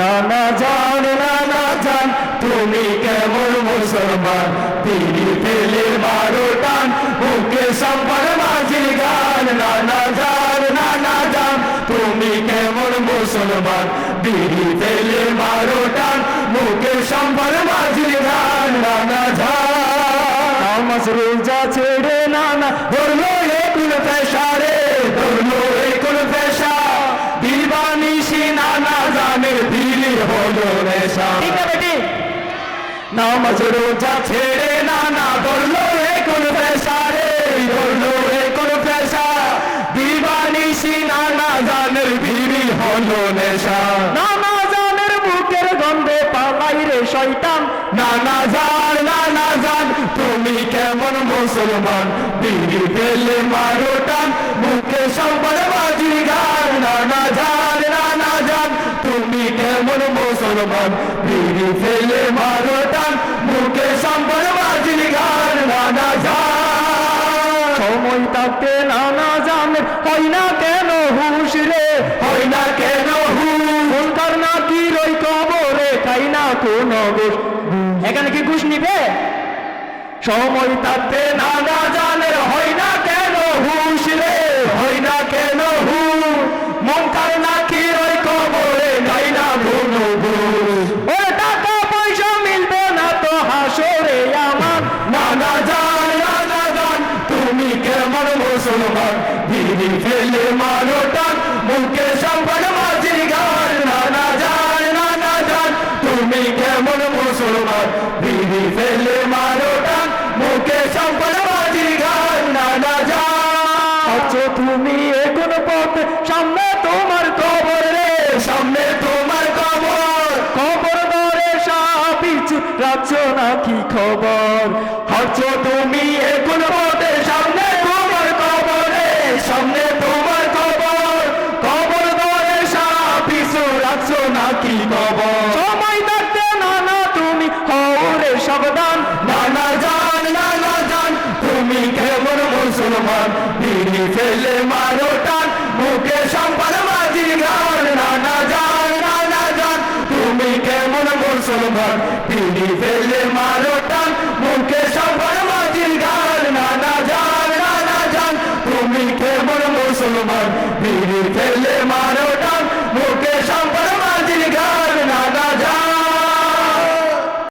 নানা জান নানা জান, তুমি কেমন মুসলমান। তিনি ফেলে মারো টান, বুকে সম্পর মাঝির গান। নানা জান নানা জান, তুমি কেমন মুসলমান। বিড়ি ফেলে মারো টান মুখে সম্পর মাঝির গান। নানা জান। নামাজ রোজা ছেড়ে নানা ধরলো একুল পেশা রে ধরলো একুল পেশা দিবানিশি নানা জানের দিলি হলো নেশা। ঠিক আছে বেটি নামাজ রোজা ছেড়ে নানা ধরলো একুল পেশা রে। ধরলো একুল পেশা দিবানিশি নানা জানের দিলি হলো নেশা। নানা জানের বুকের গন্ধে পালাই রে শয়তান। নানা জান নানা জান তুমি কেমন মুসলমান? বিড়ি পেলে মারো কেমন মুসলমান বিড়ি ফেলে মারো টান মুখে সম্পদ বাজি গান নানা সময় থাকতে নানা জানের হয় না কেন হুশ রে? হয় না কেন হু মুনকার না কি রই কবরে খাই না কোন ঘুষ এখানে কি ঘুষ নিবে? সময় থাকতে নানা কেমন মুসলমান দিদি ফেলে মারো মুখে সম্পদ মাঝি গান নানা জান নানা জান। তুমি কেমন মুসলমান দিদি ফেলে মারো মুখে সম্পদ মাঝি গান নানা জান। আচ্ছা তুমি পথে সামনে তোমার কবর রে। সামনে তোমার কবর। খবর ধরে পিছু রাখছো নাকি খবর? হচ্ছ তুমি এখন পথে কবরে সামনে তোমার কবর কবর ধরে পিছু রাখছো নাকি কবর সময় থাকতে নানা তুমি হরে সাবধান। নানা জান নানা জান তুমি কেমন মুসলমান? বিড়ি ফেলে মারো টান মুখে সম্পাদ মাঝি গান নানা জান নানা জান তুমি কেমন মুসলমান? বিড়ি ফেলে মারো তোমার বীর ফেল